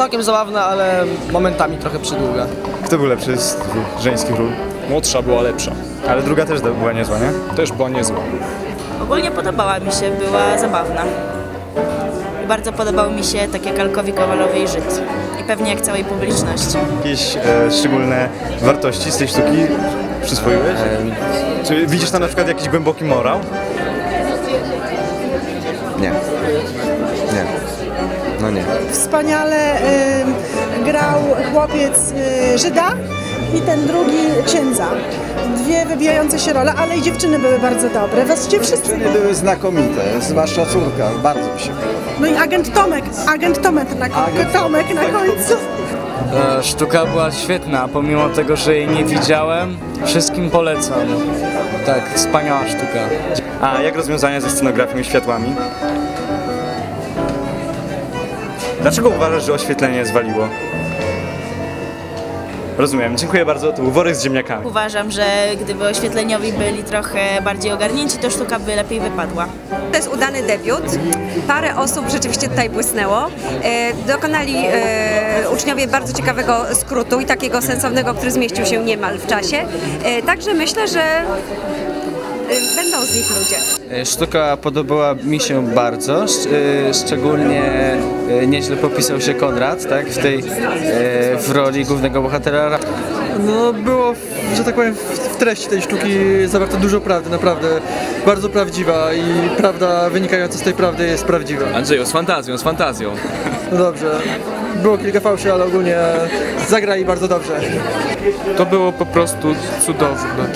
całkiem zabawna, ale momentami trochę przydługa. Kto był lepszy z dwóch żeńskich ról? Młodsza była lepsza. Ale druga też była niezła, nie? Też była niezła. Ogólnie podobała mi się, była zabawna. I bardzo podobał mi się tak jak Alkowi Kowalowi i Żyd. I pewnie jak całej publiczności. Jakieś e, szczególne wartości z tej sztuki przyswoiłeś? Czy widzisz tam na przykład jakiś głęboki morał? Nie. Nie. Wspaniale y, grał chłopiec y, Żyda i ten drugi księdza. Dwie wybijające się role, ale i dziewczyny były bardzo dobre. Właściwie wszyscy. Dziewczyny były znakomite, zwłaszcza córka, bardzo mi się podoba. No i agent Tomek, agent Tomek na, Tomek na końcu. E, Sztuka była świetna, pomimo tego, że jej nie widziałem. Wszystkim polecam. Tak, wspaniała sztuka. A jak rozwiązania ze scenografią i światłami? Dlaczego uważasz, że oświetlenie zwaliło? Rozumiem, dziękuję bardzo. To był worek z ziemniakami. Uważam, że gdyby oświetleniowi byli trochę bardziej ogarnięci, to sztuka by lepiej wypadła. To jest udany debiut. Parę osób rzeczywiście tutaj błysnęło. E, dokonali e, uczniowie bardzo ciekawego skrótu i takiego sensownego, który zmieścił się niemal w czasie. E, także myślę, że będą z nich ludzie. Sztuka podobała mi się bardzo, e, szczególnie nieźle popisał się Konrad, tak, w tej, w roli głównego bohatera. No było, że tak powiem, w treści tej sztuki zawarto dużo prawdy, naprawdę bardzo prawdziwa i prawda wynikająca z tej prawdy jest prawdziwa. Andrzeju, z fantazją, z fantazją. No dobrze, było kilka fałszy, ale ogólnie zagrali bardzo dobrze. To było po prostu cudowne.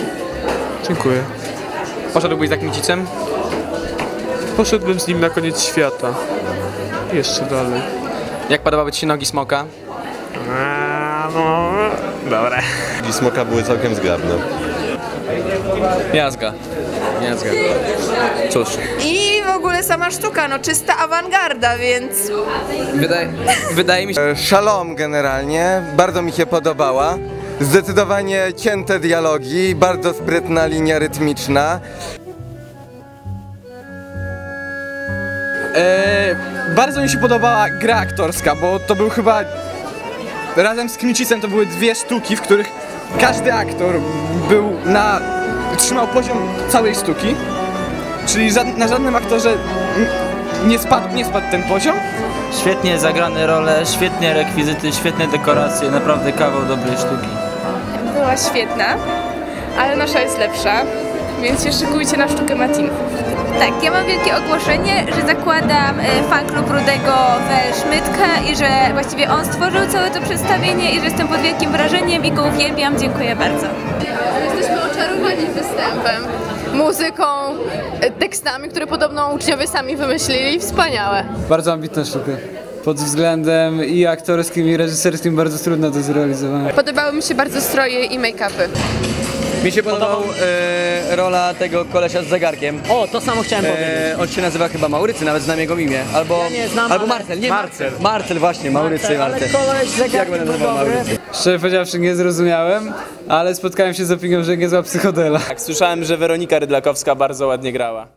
Dziękuję. Poszedłbyś za Kmicicem? Poszedłbym z nim na koniec świata. Jeszcze dalej. Jak podobały Ci się nogi smoka? no, dobra. I smoka były całkiem zgrabne. Jazga. Jazga. Cóż, I w ogóle sama sztuka, no czysta awangarda, więc wydaje, wydaje mi się... E, Szalom generalnie, bardzo mi się podobała. Zdecydowanie cięte dialogi, bardzo sprytna linia rytmiczna. E, bardzo mi się podobała gra aktorska, bo to był chyba razem z Kmicicem to były dwie sztuki, w których każdy aktor był na trzymał poziom całej sztuki. Czyli żad, na żadnym aktorze nie spadł, nie spadł ten poziom. Świetnie zagrane role, świetnie rekwizyty, świetne dekoracje, naprawdę kawał dobrej sztuki. była świetna, ale nasza jest lepsza, więc się szykujcie na sztukę Matinów. Tak, ja mam wielkie ogłoszenie, że zakładam e, fan klub Rudego we Szmytka i że właściwie on stworzył całe to przedstawienie i że jestem pod wielkim wrażeniem i go uwielbiam. Dziękuję bardzo. Jesteśmy oczarowani występem, muzyką, e, tekstami, które podobno uczniowie sami wymyślili. Wspaniałe. Bardzo ambitna sztuka. Pod względem i aktorskim, i reżyserskim bardzo trudno do zrealizowania. Podobały mi się bardzo stroje i make-upy. Mi się podobał e, rola tego kolesia z zegarkiem. O, to samo chciałem E, on się nazywa chyba Maurycy, nawet znam jego imię. Albo, nie znam, albo ale- Marcel, nie Marcel. Marcel właśnie, Maurycy, Marcel. koleś Jak będę nazywał Maurycy? Szczerze powiedziawszy nie zrozumiałem, ale spotkałem się z opinią, że niezła psychodela. Tak, słyszałem, że Weronika Rydlakowska bardzo ładnie grała.